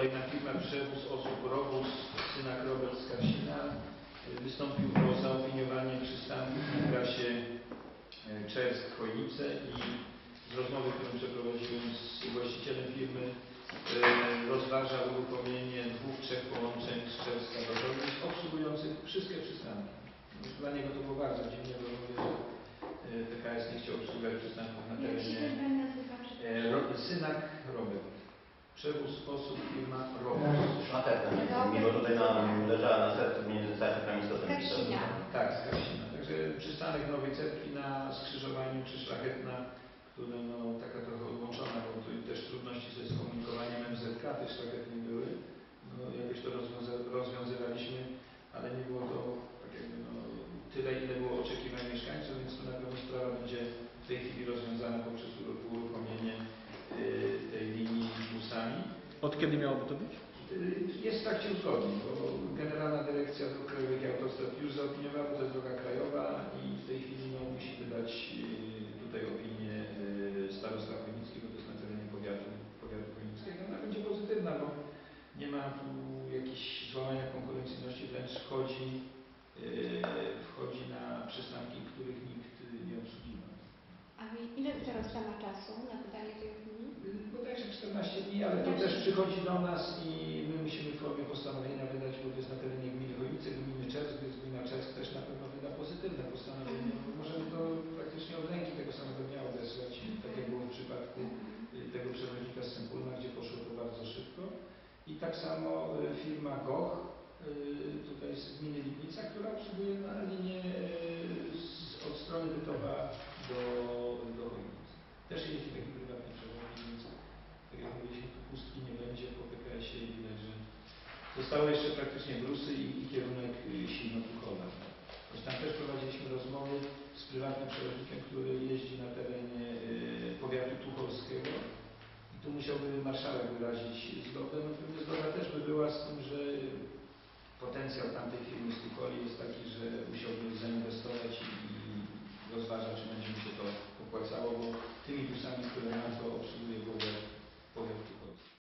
kolejna firma Przewóz Osób Robus, syna Robert z Karsina, y, wystąpił o zaopiniowanie przystanków na trasie Czersk-Chojnice i z rozmowy, którą przeprowadziłem z właścicielem firmy, y, rozważa uruchomienie dwóch, trzech połączeń z Czerska do Chojnic, obsługujących wszystkie przystanki. Dla niego to było bardzo dziwne, bo mówię, że y, PKS nie chciał obsługiwać przystanków na terenie? E, Synak Robert. Przewóz osób firma Robert. Szlachetna, mimo tutaj nam leżała na sercu między Starczykami i Stosem Karsina. Tak, z. Także przystanek Nowej Cerkwi na skrzyżowaniu czy Szlachetna, które no taka trochę odłączona, bo tu też trudności ze skomunikowaniem MZK, tych szlachetnych były. No, jakoś to rozwiąza- rozwiązywaliśmy, ale nie było to tak jakby no, tyle, ile było oczekiwań mieszkańców, więc to na pewno sprawa będzie w tej chwili rozwiązana poprzez kiedy miałoby to być? Jest w trakcie uzgodnień, bo Generalna Dyrekcja Dróg Krajowych i Autostrad już zaopiniowała, bo to jest droga krajowa i w tej chwili no, musi wydać y, tutaj opinię y, starosta chojnicki, bo to jest na terenie powiatu, powiatu chojnickiego. Ona będzie pozytywna, bo nie ma tu jakichś złamania konkurencyjności, wręcz wchodzi, y, wchodzi na przystanki, których nikt y, nie obsługiwał. A ile starosta ma czasu na wydanie tej opinii? Bodajże 14 dni, ale to przychodzi do nas i my musimy w formie postanowienia wydać, bo to jest na terenie gminy Chojnice, gminy Czesk, więc gmina Czesk też na pewno wyda pozytywne postanowienie. bo Możemy to praktycznie od ręki tego samego dnia odesłać, tak jak było w przypadku y, tego przewoźnika z Sempulna, gdzie poszło to bardzo szybko. I tak samo y, firma Goch, y, tutaj z gminy Lipnica, która obsługuje na linię od strony Bytowa do, do Chojnic. Też jeździ taki prywatny Zostały jeszcze praktycznie brusy i, i kierunek y, silnopuchowy. Więc tam też prowadziliśmy rozmowy z prywatnym przewoźnikiem, który jeździ na terenie y, powiatu tucholskiego. I tu musiałby marszałek wyrazić zgodę. No pewnie zgoda też by była z tym, że y, potencjał tamtej firmy z Tukoli jest taki, że musiałby zainwestować i, i czy będzie mu się to opłacało, bo tymi busami, które nam to obsługuje w ogóle powiat Tucholski.